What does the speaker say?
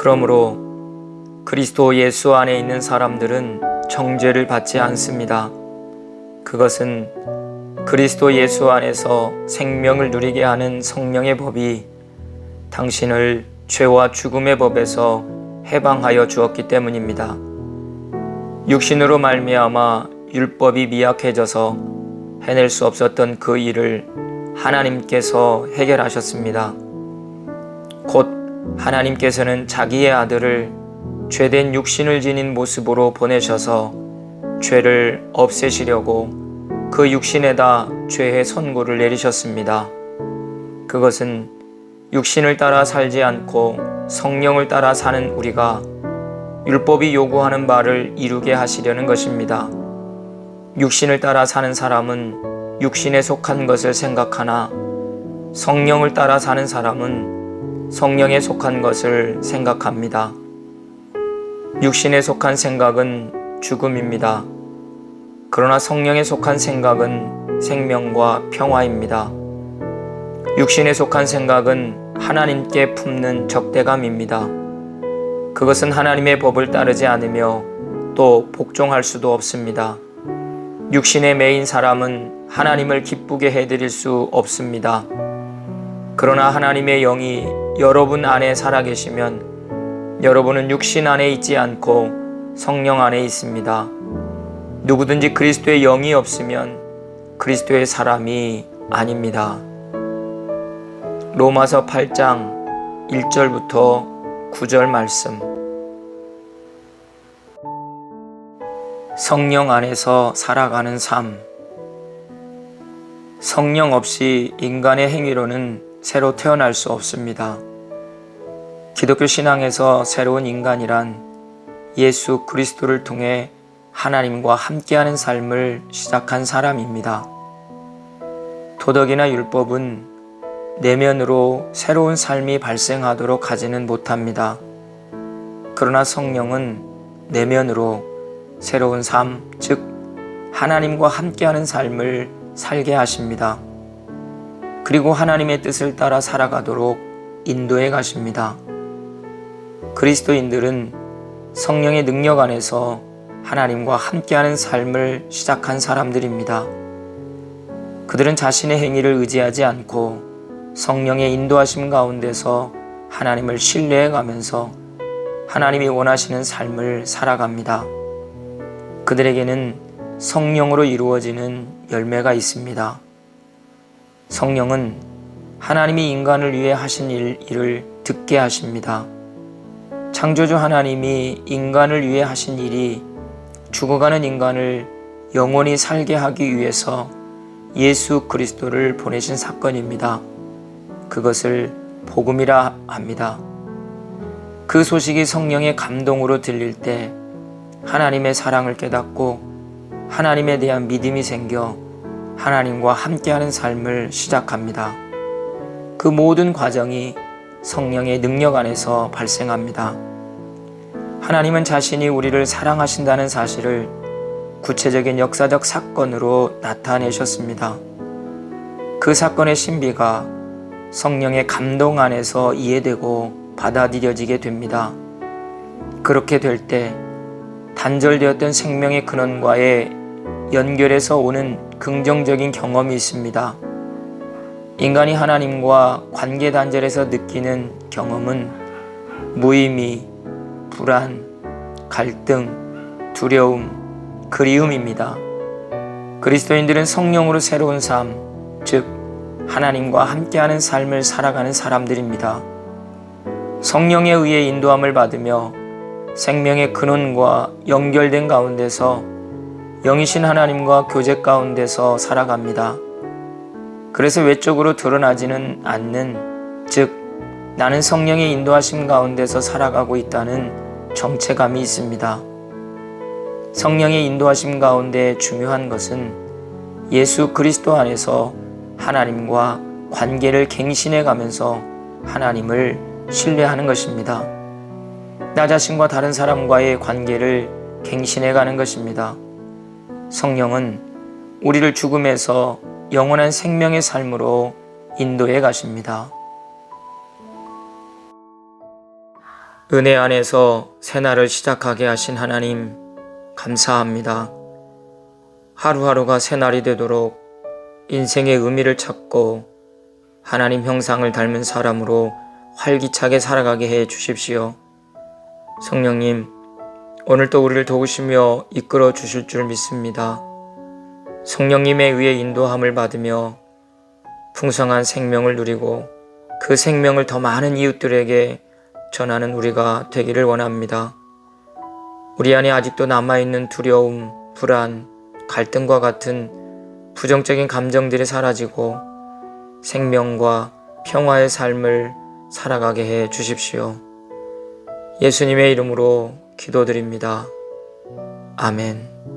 그러므로 그리스도 예수 안에 있는 사람들은 정죄를 받지 않습니다. 그것은 그리스도 예수 안에서 생명을 누리게 하는 성령의 법이 당신을 죄와 죽음의 법에서 해방하여 주었기 때문입니다. 육신으로 말미암아 율법이 미약해져서 해낼 수 없었던 그 일을 하나님께서 해결하셨습니다. 곧 하나님께서는 자기의 아들을 죄된 육신을 지닌 모습으로 보내셔서 죄를 없애시려고 그 육신에다 죄의 선고를 내리셨습니다. 그것은 육신을 따라 살지 않고 성령을 따라 사는 우리가 율법이 요구하는 바를 이루게 하시려는 것입니다. 육신을 따라 사는 사람은 육신에 속한 것을 생각하나 성령을 따라 사는 사람은 성령에 속한 것을 생각합니다. 육신에 속한 생각은 죽음입니다. 그러나 성령에 속한 생각은 생명과 평화입니다. 육신에 속한 생각은 하나님께 품는 적대감입니다. 그것은 하나님의 법을 따르지 않으며 또 복종할 수도 없습니다. 육신의 매인 사람은 하나님을 기쁘게 해드릴 수 없습니다. 그러나 하나님의 영이 여러분 안에 살아계시면 여러분은 육신 안에 있지 않고 성령 안에 있습니다. 누구든지 그리스도의 영이 없으면 그리스도의 사람이 아닙니다. 로마서 8장 1절부터 9절 말씀. 성령 안에서 살아가는 삶. 성령 없이 인간의 행위로는 새로 태어날 수 없습니다. 기독교 신앙에서 새로운 인간이란 예수 그리스도를 통해 하나님과 함께하는 삶을 시작한 사람입니다. 도덕이나 율법은 내면으로 새로운 삶이 발생하도록 하지는 못합니다. 그러나 성령은 내면으로 새로운 삶, 즉, 하나님과 함께하는 삶을 살게 하십니다. 그리고 하나님의 뜻을 따라 살아가도록 인도해 가십니다. 그리스도인들은 성령의 능력 안에서 하나님과 함께하는 삶을 시작한 사람들입니다. 그들은 자신의 행위를 의지하지 않고 성령의 인도하심 가운데서 하나님을 신뢰해 가면서 하나님이 원하시는 삶을 살아갑니다. 그들에게는 성령으로 이루어지는 열매가 있습니다. 성령은 하나님이 인간을 위해 하신 일, 일을 듣게 하십니다. 창조주 하나님이 인간을 위해 하신 일이 죽어가는 인간을 영원히 살게 하기 위해서 예수 그리스도를 보내신 사건입니다. 그것을 복음이라 합니다. 그 소식이 성령의 감동으로 들릴 때 하나님의 사랑을 깨닫고 하나님에 대한 믿음이 생겨 하나님과 함께하는 삶을 시작합니다. 그 모든 과정이 성령의 능력 안에서 발생합니다. 하나님은 자신이 우리를 사랑하신다는 사실을 구체적인 역사적 사건으로 나타내셨습니다. 그 사건의 신비가 성령의 감동 안에서 이해되고 받아들여지게 됩니다. 그렇게 될 때 단절되었던 생명의 근원과의 연결해서 오는 긍정적인 경험이 있습니다. 인간이 하나님과 관계 단절에서 느끼는 경험은 무의미, 불안, 갈등, 두려움, 그리움입니다. 그리스도인들은 성령으로 새로운 삶, 즉, 하나님과 함께하는 삶을 살아가는 사람들입니다. 성령에 의해 인도함을 받으며 생명의 근원과 연결된 가운데서 영이신 하나님과 교제 가운데서 살아갑니다. 그래서 외적으로 드러나지는 않는, 즉, 나는 성령의 인도하심 가운데서 살아가고 있다는 정체감이 있습니다. 성령의 인도하심 가운데 중요한 것은 예수 그리스도 안에서 하나님과 관계를 갱신해 가면서 하나님을 신뢰하는 것입니다. 나 자신과 다른 사람과의 관계를 갱신해 가는 것입니다. 성령은 우리를 죽음에서 영원한 생명의 삶으로 인도해 가십니다. 은혜 안에서 새날을 시작하게 하신 하나님, 감사합니다. 하루하루가 새날이 되도록 인생의 의미를 찾고 하나님 형상을 닮은 사람으로 활기차게 살아가게 해 주십시오. 성령님, 오늘도 우리를 도우시며 이끌어 주실 줄 믿습니다. 성령님에 의해 인도함을 받으며 풍성한 생명을 누리고 그 생명을 더 많은 이웃들에게 전하는 우리가 되기를 원합니다. 우리 안에 아직도 남아있는 두려움, 불안, 갈등과 같은 부정적인 감정들이 사라지고 생명과 평화의 삶을 살아가게 해 주십시오. 예수님의 이름으로 기도드립니다. 아멘.